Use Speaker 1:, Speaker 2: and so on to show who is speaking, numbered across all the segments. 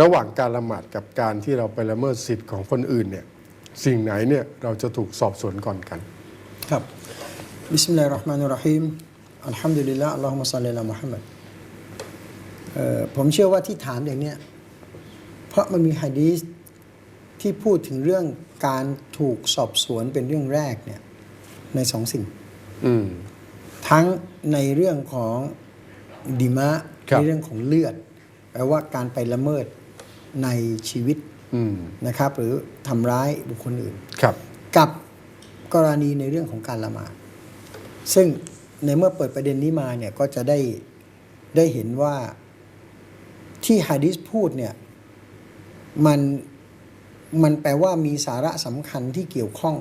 Speaker 1: ระหว่างการละหมาดกับการที่เราไปละเมิดสิทธิ์ของคนอื่นเนี่ยสิ่งไหนเนี่ยเราจะถูกสอบสวนก่อนกัน
Speaker 2: ครับบิสมิลลาฮิรเราะห์มานิรเราะฮีมอัลฮัมดุลิลละอัลลอฮุมะศ็อลลิอะลามุฮัมมัดเอ่อผมเชื่อว่าที่ถามอย่างเนี้ยเพราะมันมีฮะดีษที่พูดถึงเรื่องการถูกสอบสวนเป็นเรื่องแรกเนี่ยในสองสิ่ง
Speaker 1: อืม
Speaker 2: ทั้งในเรื่องของดิมะ
Speaker 1: ครับ
Speaker 2: ในเรื่องของเลือดแปลว่าการไปละเมิด ในชีวิต
Speaker 1: อืม
Speaker 2: นะครับ หรือทำร้ายบุคคลอื่น
Speaker 1: ครับ
Speaker 2: กับกรณีในเรื่องของการละหมาดซึ่งในเมื่อเปิดประเด็นนี้มาเนี่ยก็จะได้ได้เห็นว่าที่ฮะดิษพูดเนี่ยมันมันแปลว่ามีสาระสำคัญที่เกี่ยวข้อง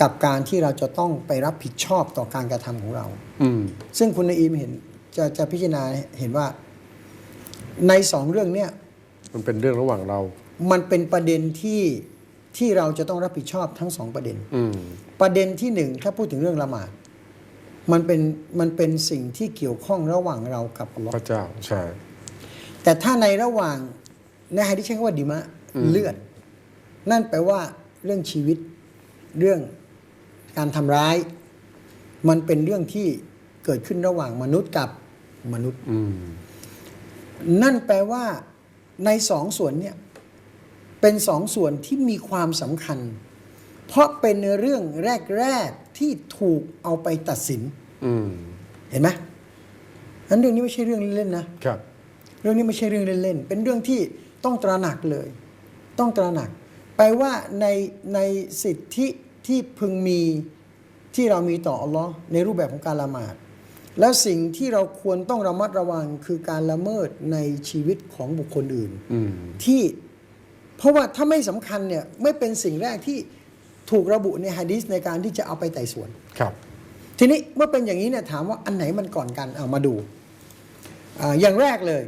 Speaker 2: กับการที่เราจะต้องไปรับผิดชอบต่อการกระทำของเรา
Speaker 1: อืม
Speaker 2: ซึ่งคุณนายอิมเห็นจะจะพิจารณาเห็นว่า ในสองเรื่องเนี่ย
Speaker 1: มันเป็นเรื่องระหว่างเรา
Speaker 2: มันเป็นประเด็นที่ที่เราจะต้องรับผิดชอบทั้งสองประเด็น
Speaker 1: อืม
Speaker 2: ประเด็นที่หนึ่งถ้าพูดถึงเรื่องละหมาด มันเป็นมันเป็นสิ่งที่เกี่ยวข้องระหว่างเรากับอัลลอฮ์
Speaker 1: พระเจ้าใช่
Speaker 2: แต่ถ้าในระหว่างในฮะดิษใช้คำว่าดิมะ
Speaker 1: อืม
Speaker 2: เลือด นั่นแปลว่าเรื่องชีวิตเรื่องการทำร้าย มันเป็นเรื่องที่เกิดขึ้นระหว่างมนุษย์กับมนุษย์
Speaker 1: อืม
Speaker 2: นั่นแปลว่า ในสองส่วนเนี่ยเป็นสองส่วนที่มีความสำคัญ เพราะเป็นเรื่องแรก ๆ ที่ถูกเอาไปตัดสิน
Speaker 1: อืม
Speaker 2: เห็นไหมนั้นเรื่องนี้ไม่ใช่เรื่องเล่นๆนะ
Speaker 1: ครับ
Speaker 2: เรื่องนี้ไม่ใช่เรื่องเล่นๆเป็นเรื่องที่ต้องตระหนักเลย ต้องตระหนักแปลว่าในในสิทธิที่พึงมีที่เรามีต่ออัลลอฮ์ในรูปแบบของการละหมาด แล้วสิ่งที่เราควรต้องระมัดระวังคือการละเมิดในชีวิตของบุคคลอื่น
Speaker 1: อืม
Speaker 2: ที่เพราะว่าถ้าไม่สำคัญเนี่ยไม่เป็นสิ่งแรกที่ถูกระบุในฮะดีษในการที่จะเอาไปไต่สวน
Speaker 1: ครับ
Speaker 2: ทีนี้เมื่อเป็นอย่างนี้เนี่ยถามว่าอันไหนมันก่อนกันเอามาดูอ่าอย่างแรกเลย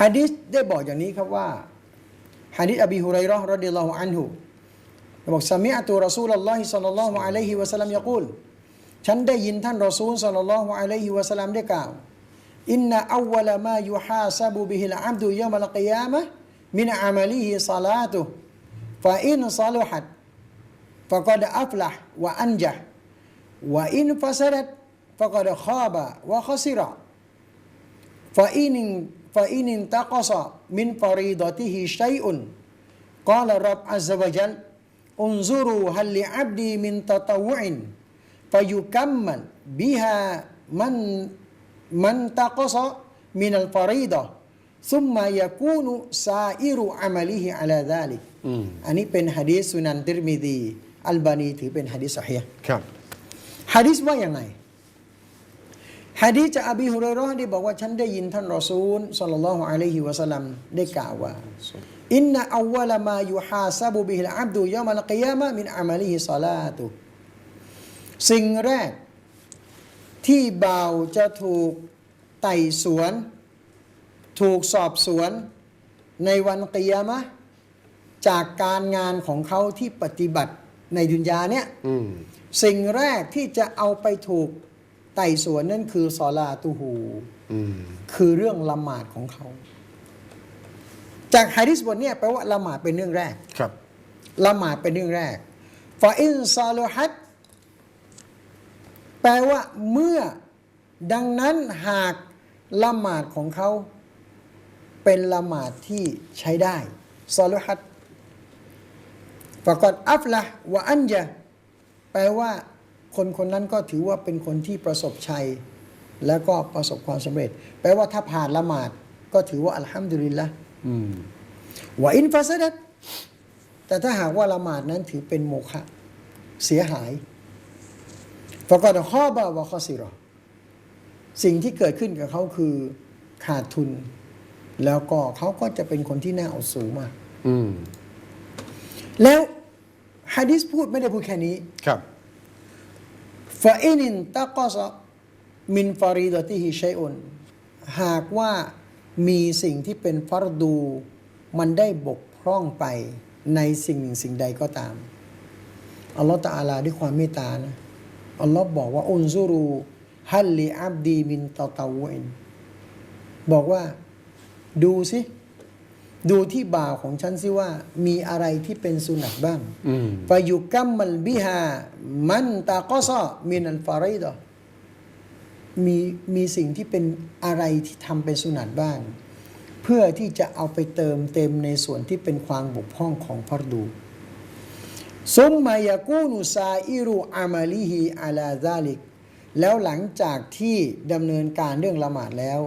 Speaker 2: ฮะดิษได้บอกอย่างนี้ครับว่าฮะดิษอบีฮุไรเราะห์รดิยัลลอฮุอันฮุบอกสมิอะตุรอซูลุลลอฮิศ็อลลัลลอฮุอะลัยฮิวะซัลลัมยะกูล ฉันได้ยินท่านรอซูลศ็อลลัลลอฮุอะลัยฮิวะซัลลัมได้กล่าวอินนะอาวลมายุฮาซาบุบิฮิลอับดุยะมัลกิยามะห์มินอามัลิฮิศอลาตุฟะอินศอลุฮัตฟะกอดอัฟละห์วะอันจห์ وإن فسدت فقد خاب وخسر فإن فإن انتقص من فريضته شيء قال الرب عز وجل انظروا هل لعبدي من تطوع ฟายุกัมมันบิฮามันมันตะก
Speaker 1: อซมิ
Speaker 2: นัลฟารีดะซุมมายากูนุซาอิรุอามลิฮิอัลาดาลิกอันนี้เป็นฮะดีสุนันติรมิดีอัลบานีถือเป็นฮะดีสเฮีย
Speaker 1: ครับ
Speaker 2: ฮะดีสว่าอย่างไรฮะดีจากอบีฮุเรรอได้บอกว่าฉันได้ยินท่านรอซูลสัลลัลลอฮุอะลัยฮิวะสัลลัมได้กล่าวว่าอินนาอวัลมายุฮาซาบุบิฮิลอับดุยามัลกิยามะมินอามัลิฮิซาลาตุ สิ่งแรกที่บ่าวจะถูกไต่สวน ถูกสอบสวนในวันกิยามะห์จากการงานของเขาที่ปฏิบัติในดุนยาเนี่ย
Speaker 1: อืม
Speaker 2: สิ่งแรกที่จะเอาไปถูกไต่สวนนั่นคือซอลาตูฮู
Speaker 1: อืม
Speaker 2: คือเรื่องละหมาดของเขา จากฮะดิษบทเนี้แปลว่าละหมาดเป็นเรื่องแรก
Speaker 1: ครับ
Speaker 2: ละหมาดเป็นเรื่องแรกฟาอินซาลูฮัดแป ลว่าเมื่อดังนั้นหากละหมาดของเขาเป็นละหมาดที่ใช้ได้ซาลูฮัดฟะกอดอัฟละห์วะอันยะแปลว่าคนคนนั้นก็ถือว่าเป็นคนที่ประสบชัย แล้วก็ประสบความสำเร็จ แปลว่าถ้าผ่านละหมาด ก็ถือว่าอัลฮัมดุลิลละ
Speaker 1: อืม
Speaker 2: วะอินฟาซดัตแต่ถ้าหากว่าละหมาดนั้นถือเป็นโมฆะเสียหาย ฟะกอดข้อบาวะคอซิรอสิ่งที่เกิดขึ้นกับเขาคือขาดทุน แล้วก็เขาก็จะเป็นคนที่น่าเอาสูงมาก
Speaker 1: อืม
Speaker 2: แล้วฮะดิษพูดไม่ได้พูดแค่นี้
Speaker 1: ครับ
Speaker 2: ฟาอินินตะกอซะมินฟารีดติฮิชัยอุนหากว่ามีสิ่งที่เป็นฟารดู มันได้บกพร่องไปในสิ่งหนึ่งสิ่งใดก็ตามอัลลอฮฺตะอาลาด้วยความเมตตานะ อัลลอฮ์บอกว่าอุนซูรูฮัลลีอับดีมินตาตาวินบอกว่าดูสิดูที่บ่าวของฉันสิว่ามีอะไรที่เป็นสุนัตบ้าง
Speaker 1: อืม
Speaker 2: ฟายุกัมมัลบิฮามันตากอซอมินันฟาริดะมีมีสิ่งที่เป็นอะไรที่ทำเป็นสุนัตบ้าง เพื่อที่จะเอาไปเติมเต็มในส่วนที่เป็นความบกพร่องของฟัรดู ซุมมายากูนุซาอิรุอามาลิฮิอาลาซาลิก แล้วหลังจากที่ดำเนินการเรื่องละหมาดแล้ว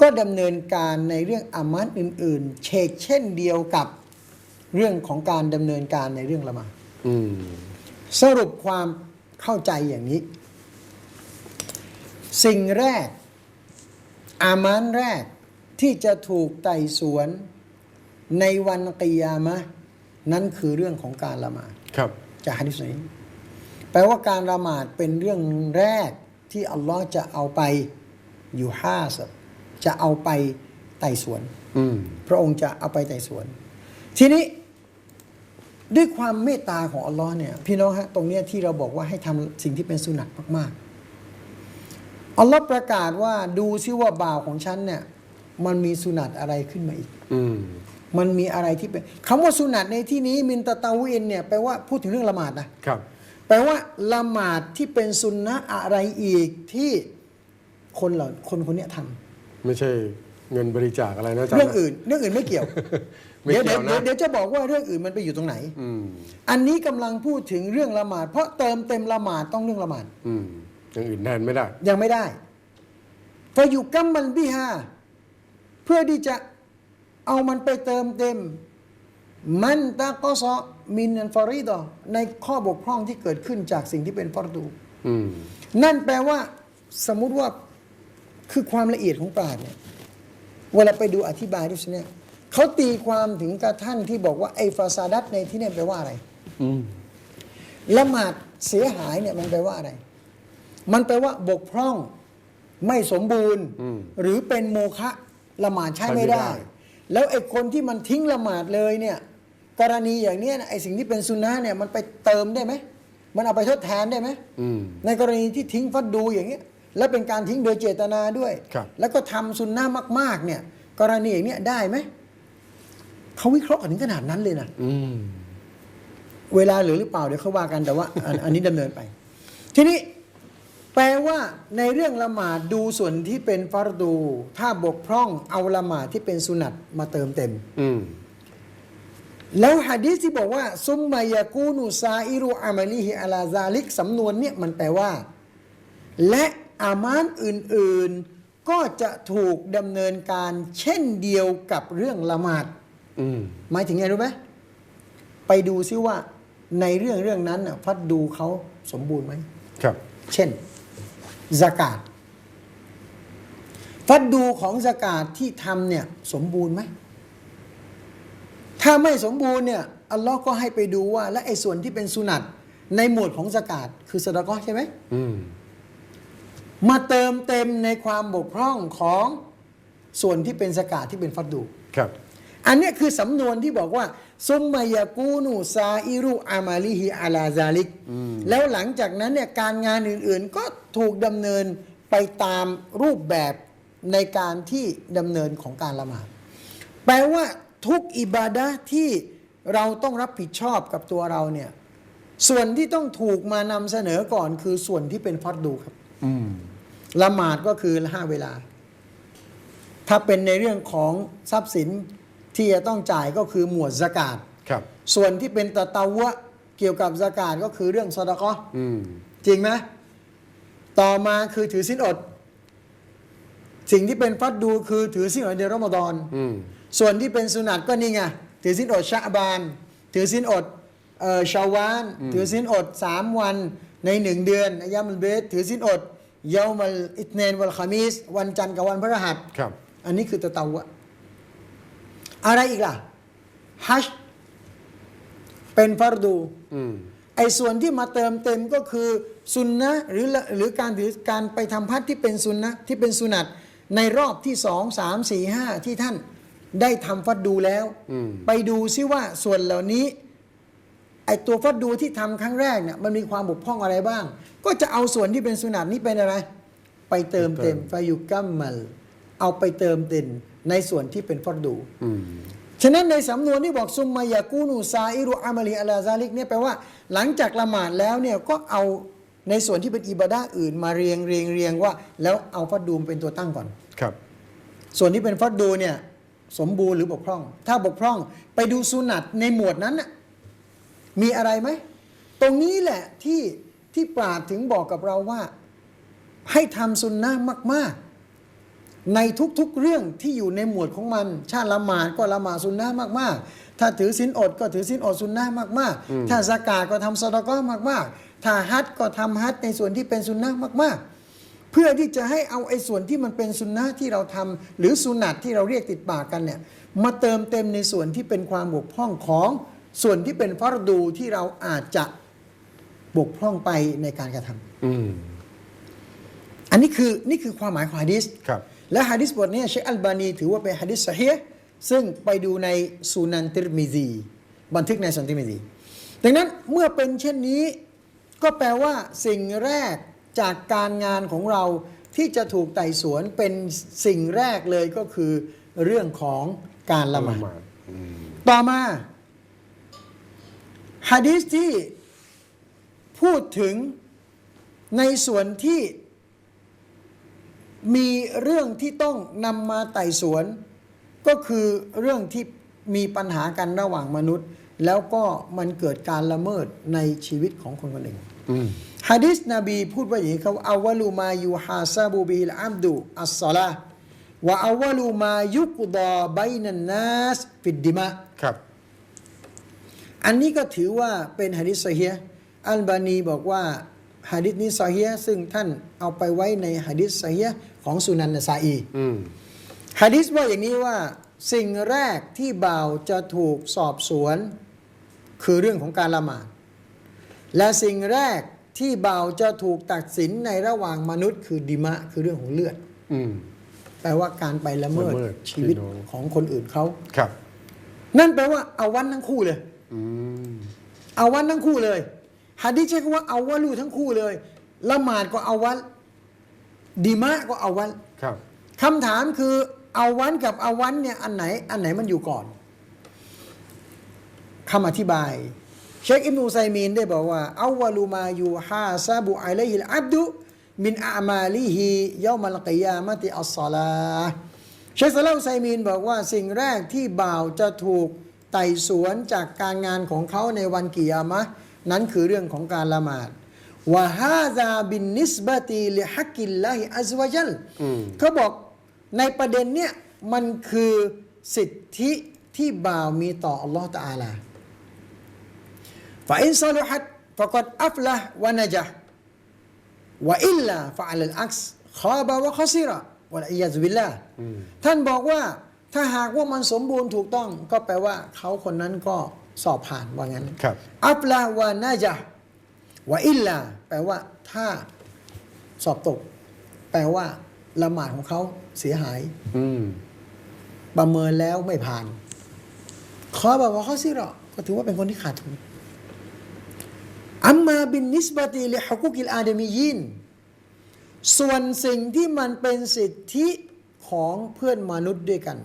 Speaker 2: ก็ดำเนินการในเรื่องอามัดอื่น ๆ เชกเช่นเดียวกับเรื่องของการดำเนินการในเรื่องละหมาด
Speaker 1: อืม
Speaker 2: สรุปความเข้าใจอย่างนี้ สิ่งแรก อามานแรกที่จะถูกไต่สวนในวันกิยามะห์ นั้นคือเรื่องของการละหมาด
Speaker 1: ครับ
Speaker 2: จากฮะดิษนี้แปลว่าการละหมาดเป็นเรื่องแรกที่อัลลอฮ์จะเอาไปอยู่ห้าสบจะเอาไปไต่สวน
Speaker 1: อืม
Speaker 2: พระองค์จะเอาไปไต่สวน ทีนี้ ด้วยความเมตตาของอัลลอฮ์เนี่ย พี่น้องฮะตรงเนี้ยที่เราบอกว่าให้ทำสิ่งที่เป็นสุนัตมากๆอัลลอฮ์ประกาศว่าดูซิว่าบ่าวของฉันเนี่ย มันมีสุนัตอะไรขึ้นมาอีก
Speaker 1: อื ม
Speaker 2: มันมีอะไรที่เป็นคำว่าสุนัตในที่นี้มินตะตาวินเนี่ยแปลว่าพูดถึงเรื่องละหมาดนะครับ แปลว่าละหมาดที่เป็นสุนนะอะไรอีกที่คนเหล่าคนคนเนี้ยทำ
Speaker 1: ไม่ใช่เงินบริจาคอะไรนะอาจารย์
Speaker 2: เรื่องอื่น เรื่องอื่นไม่เกี่ยว
Speaker 1: ไม่
Speaker 2: เดี๋ยว
Speaker 1: เกี่
Speaker 2: เดี๋
Speaker 1: ย
Speaker 2: ยวว
Speaker 1: นะ
Speaker 2: เดี๋ยวจะบอกว่าเรื่องอื่นมันไปอยู่ตรงไหน
Speaker 1: อืม
Speaker 2: อันนี้กำลังพูดถึงเรื่องละหมาด เพราะเติมเต็มละหมาดต้องเรื่องละหมาด
Speaker 1: อืมอย่างอื่นแทนไม่ได้
Speaker 2: ยังไม่ได้พออยู่กัมมันบิฮาเพื่อที่จะ เอามันไปเติมเต็ม มันตะกอซอมินอันฟาริดอในข้อบกพร่องที่เกิดขึ้นจากสิ่งที่เป็นฟารดู
Speaker 1: อืม
Speaker 2: นั่นแปลว่า สมมุติว่าคือความละเอียดของปราชญ์เนี่ยเวลาไปดูอธิบายด้วยเนี่ยเขาตีความถึงกระท่านที่บอกว่าไอ้ฟาซาดัตในที่นี่แปลว่าอะไร
Speaker 1: อืม
Speaker 2: ละหมาดเสียหายเนี่ยมันแปลว่าอะไร มันแปลว่าบกพร่อง ไม่สมบูรณ์
Speaker 1: อืม
Speaker 2: หรือเป็นโมฆะละหมาดใช้
Speaker 1: ใช้ไม่
Speaker 2: ไม่ได้
Speaker 1: ได้
Speaker 2: แล้วไอ้คนที่มันทิ้งละหมาดเลยเนี่ยกรณีอย่างเนี้ยนะไอ้สิ่งที่เป็นสุนนะห์เนี่ยมันไปเติมได้ไหมมันเอาไปทดแทนได้ไหม
Speaker 1: อืม
Speaker 2: ในกรณีที่ทิ้งฟัดดูอย่างเงี้ยแล้วเป็นการทิ้งโดยเจตนาด้วย
Speaker 1: ครับ
Speaker 2: แล้วก็ทำสุนนะห์มาก ๆ เนี่ย กรณีอย่างเนี้ยได้ไหมเขาวิเคราะห์กันถึงขนาดนั้นเลยนะ
Speaker 1: อืม
Speaker 2: เวลาเหลือหรือเปล่าเดี๋ยวเขาว่ากันแต่ว่าอันอันนี้ดำเนินไป ทีนี้ แปลว่าในเรื่องละหมาดดูส่วนที่เป็นฟารดู ถ้าบกพร่องเอาละหมาดที่เป็นสุนัตมาเติมเต็ม
Speaker 1: อืม
Speaker 2: แล้วหะดีษที่บอกว่า ซุมมายากูนุซาอิรุอามาลิฮิอาลาซาลิกสำนวนเนี่ยมันแปลว่า และอามานอื่น ๆ ก็จะถูกดำเนินการเช่นเดียวกับเรื่องละหมาด
Speaker 1: อืม
Speaker 2: หมายถึงไงรู้ไหมไปดูซิว่า ในเรื่องเรื่องนั้นน่ะฟัดดูเขาสมบูรณ์ไหม
Speaker 1: ครับ
Speaker 2: เช่น สกาดฟัดดูของสกาดที่ทำเนี่ยสมบูรณ์ไหม ถ้าไม่สมบูรณ์เนี่ยอัลลอฮ์ก็ให้ไปดูว่า และไอ้ส่วนที่เป็นสุนัตในหมวดของสกาดคือสะดะเกาะห์ใช่ไหม
Speaker 1: อืม
Speaker 2: มาเติมเต็มในความบกพร่องของส่วนที่เป็นสกาดที่เป็นฟัดดู
Speaker 1: ครับ
Speaker 2: อันเนี้ยคือสำนวนที่บอกว่าซุมมายากูนูซาอิรุอามาลิฮิอาลาซาลิกแล้วหลังจากนั้นเนี่ยการงานอื่น ๆ ก็ ถูกดำเนินไปตามรูปแบบในการที่ดำเนินของการละหมาดแปลว่าทุกอิบาดะห์ที่เราต้องรับผิดชอบกับตัวเราเนี่ย ส่วนที่ต้องถูกมานำเสนอก่อนคือส่วนที่เป็นฟัดดูครับ
Speaker 1: อืม
Speaker 2: ละหมาดก็คือห้าเวลา ถ้าเป็นในเรื่องของทรัพย์สินที่จะต้องจ่ายก็คือหมวดสกาด
Speaker 1: ครับ
Speaker 2: ส่วนที่เป็นตะเตาวะเกี่ยวกับสกาดก็คือเรื่องซอดะเกาะห์
Speaker 1: อืม
Speaker 2: จริงไหม ต่อมาคือถือสินอด สิ่งที่เป็นฟัดดูคือถือสินอดในรอมฎอน
Speaker 1: อืม
Speaker 2: ส่วนที่เป็นสุนัตก็นี่ไงถือสินอดชะบาน ถือสินอดเอ่อชาวาน ถือสินอดสามวันในหนึ่งเดือนอายามุลเบสถือสินอดเยามัลอิตเนนวัลคามิสวันจันทร์กับวันพฤหัส
Speaker 1: ครับ
Speaker 2: อันนี้คือตะเตาวะอะไรอีกล่ะฮัจญ์เป็นฟารดู
Speaker 1: อืม
Speaker 2: ไอ้ส่วนที่มาเติมเต็มก็คือซุนนะห์หรือละหรือการถือการไปทำพัดที่เป็นซุนนะห์ที่เป็นสุนัตในรอบที่สองสามสี่ห้าที่ท่านได้ทำฟัดดูแล้ว
Speaker 1: อืม
Speaker 2: ไปดูซิว่าส่วนเหล่านี้ไอ้ตัวฟัดดูที่ทำครั้งแรกเนี่ยมันมีความบกพร่องอะไรบ้าง ก็จะเอาส่วนที่เป็นสุนัตนี้เป็นอะไร ไปเติมเต็มฟายุกัมมัลเอาไปเติมเต็มในส่วนที่เป็นฟัดดู
Speaker 1: อืม
Speaker 2: ฉะนั้นในสำนวนที่บอกซุมมายากูนูซาอิรุอามาลีอัลาซาลิกเนี่ยแปลว่าหลังจากละหมาดแล้วเนี่ยก็เอาในส่วนที่เป็นอิบาดะห์อื่นมาเรียงเรียงเรียงว่า แล้วเอาฟัดดูมเป็นตัวตั้งก่อน
Speaker 1: ครับ
Speaker 2: ส่วนที่เป็นฟัดดูเนี่ยสมบูรณ์หรือบกพร่อง ถ้าบกพร่องไปดูสุนัตในหมวดนั้นน่ะมีอะไรไหม ตรงนี้แหละที่ที่ปราดถึงบอกกับเราว่า ให้ทำสุนนะมาก ๆ ในทุกๆเรื่องที่อยู่ในหมวดของมัน ชาติละหมาดก็ละหมาดสุนนะมากๆ ถ้าถือศีลอดก็ถือศีลอดสุนนะมากๆ ถ้าสกาดก็ทำสดาก็มากๆ ถ้าฮัจญ์ก็ทำฮัจญ์ในส่วนที่เป็นสุนนะมาก ๆ เพื่อที่จะให้เอาไอ้ส่วนที่มันเป็นสุนนะที่เราทำหรือสุนัตที่เราเรียกติดปากกันเนี่ยมาเติมเต็มในส่วนที่เป็นความบกพร่องของส่วนที่เป็นฟารดูที่เราอาจจะบกพร่องไปในการกระทำ
Speaker 1: อืม
Speaker 2: อันนี้คือนี่คือความหมายของฮะดิษ
Speaker 1: ครับ
Speaker 2: และฮะดิษบทนี้เชคอัลบานีถือว่าเป็นฮะดิษสะฮีห์ซึ่งไปดูในซูนันติรมิซีบันทึกในสุนันติรมิซีดังนั้นเมื่อเป็นเช่นนี้ ก็แปลว่าสิ่งแรกจากการงานของเราที่จะถูกไต่สวนเป็นสิ่งแรกเลยก็คือเรื่องของการละหมาด
Speaker 1: ดอืม
Speaker 2: ต่อมาฮะดีษที่พูดถึงในส่วนที่ มีเรื่องที่ต้องนำมาไต่สวน ก็คือเรื่องที่มีปัญหากันระหว่างมนุษย์ แล้วก็มันเกิดการละเมิดในชีวิตของคนคนหนึ่ง
Speaker 1: อืม
Speaker 2: ฮะดิษนบีพูดว่าอย่างนี้ครับอาวลูมายูฮาซาบูบิลอัมดุอัสซาลาห์วะอาวลูมายุกดอไบนันนัสฟิดดิมะ
Speaker 1: ครับ
Speaker 2: อันนี้ก็ถือว่าเป็นฮะดิษซอฮีห์อัลบานีบอกว่า ฮะดิษนี้ซอฮีห์ซึ่งท่านเอาไปไว้ในฮะดิษซอฮีห์ของสุนันนซาอี
Speaker 1: อืม
Speaker 2: ฮะดิษว่าอย่างนี้ว่าสิ่งแรกที่บ่าวจะถูกสอบสวน คือเรื่องของการละหมาด และสิ่งแรกที่บ่าวจะถูกตัดสินในระหว่างมนุษย์ คือดิมะคือเรื่องของเลือด
Speaker 1: อืม
Speaker 2: แปลว่าการไปละเมิด
Speaker 1: ละเมิด
Speaker 2: ชีวิต
Speaker 1: พี่น้อง
Speaker 2: ของคนอื่นเขา
Speaker 1: ครับ
Speaker 2: นั่นแปลว่าเอาวันทั้งคู่เลย
Speaker 1: อืม
Speaker 2: เอาวันทั้งคู่เลย ฮะดิษใช้คำว่าเอาวะลูทั้งคู่เลย ละหมาดก็เอาวันดิมะก็เอาวัน
Speaker 1: ครับ
Speaker 2: คำถามคือเอาวันกับเอาวันเนี่ยอันไหน อันไหนมันอยู่ก่อนคำอธิบาย เชคอิบนูไซมีนได้บอกว่าอาวลูมายูฮาซาบุอะลัยฮิลอับดุมินอามาลิฮิยามัลกิยามะติอัสซาลาห์เชคซาลาอุไซมีนบอกว่าสิ่งแรกที่บ่าวจะถูกไต่สวนจากการงานของเขาในวันกิยามะห์ นั้นคือเรื่องของการละหมาดวะฮาซาบินนิสบะตีลิฮักกิลลาฮิอัซวะจัล
Speaker 1: อืม
Speaker 2: เขาบอกในประเด็นเนี้ยมันคือสิทธิที่บ่าวมีต่ออัลลอฮฺตะอาลาฟาอินซาลุฮัดฟะกดอัฟละวะนะจวะอิลลาฟะอัลอักซ์ขอบาวะคอซิระวะลัยยาซุบิลลาห์
Speaker 1: อืม
Speaker 2: ท่านบอกว่าถ้าหากว่ามันสมบูรณ์ถูกต้อง ก็แปลว่าเขาคนนั้นก็ สอบผ่านว่างั้น
Speaker 1: ครับ
Speaker 2: อัฟละวะนะจวะอิลลาแปลว่าถ้าสอบตก แปลว่าละหมาดของเขาเสียหาย
Speaker 1: อืม
Speaker 2: ประเมินแล้วไม่ผ่านขอบอกว่าเขาสิเราะก็ถือว่าเป็นคนที่ขาดทุนอัมมาบินนิสบติลิฮุกุกิลอาดามียินส่วนสิ่งที่มันเป็นสิทธิของเพื่อนมนุษย์ด้วยกัน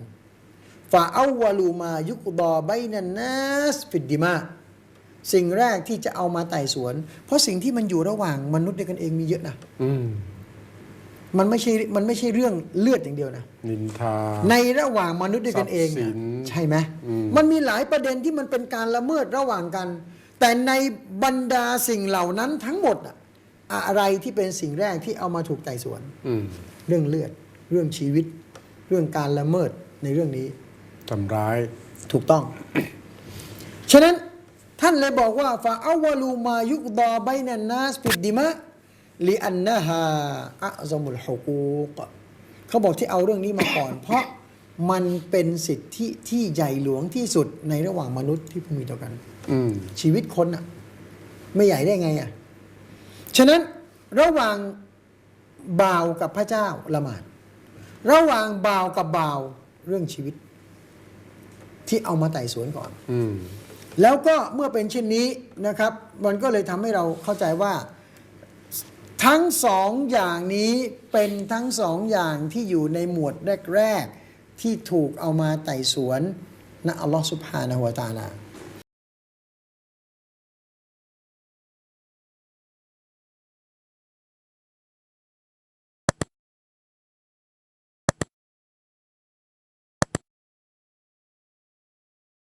Speaker 2: ฟาอาวาลูมายุกดอไบนันนัสฟิดดิมาสิ่งแรกที่จะเอามาไต่สวน เพราะสิ่งที่มันอยู่ระหว่างมนุษย์ด้วยกันเองมีเยอะนะ
Speaker 1: อืม
Speaker 2: มันไม่ใช่มันไม่ใช่เรื่องเลือดอย่างเดียวนะ
Speaker 1: นินทา
Speaker 2: ในระหว่างมนุษย์ด้วยกันเอง
Speaker 1: ทรัพย์สิ
Speaker 2: น่ะ
Speaker 1: น
Speaker 2: ใช่ไหม
Speaker 1: อืม
Speaker 2: มันมีหลายประเด็นที่มันเป็นการละเมิดระหว่างกัน แต่ในบรรดาสิ่งเหล่านั้นทั้งหมดอะอะไรที่เป็นสิ่งแรกที่เอามาถูกไต่สวน
Speaker 1: อืม
Speaker 2: เรื่องเลือด เรื่องชีวิต เรื่องการละเมิดในเรื่องนี้
Speaker 1: ทำร้าย
Speaker 2: ถูกต้อง ฉะนั้นท่านเลยบอกว่าฟาอาวลูมายุกดอไบนันนาสปิดดิมะลิอันนะฮาอะซมุลฮุกูกเขาบอกที่เอาเรื่องนี้มาก่อน เพราะมันเป็นสิทธิที่ใหญ่หลวงที่สุดในระหว่างมนุษย์ที่พึงมีต่อกัน
Speaker 1: อืม
Speaker 2: ชีวิตคนอะไม่ใหญ่ได้ไงอะฉะนั้นระหว่างบ่าวกับพระเจ้าละหมาด ระหว่างบ่าวกับบ่าวเรื่องชีวิต ที่เอามาไต่สวนก่อน
Speaker 1: อืม
Speaker 2: แล้วก็เมื่อเป็นเช่นนี้นะครับ มันก็เลยทำให้เราเข้าใจว่า ทั้งสองอย่างนี้เป็นทั้งสองอย่างที่อยู่ในหมวดแรก ๆ ที่ถูกเอามาไต่สวนณอัลลอฮ์สุบฮานะฮุวาตาลา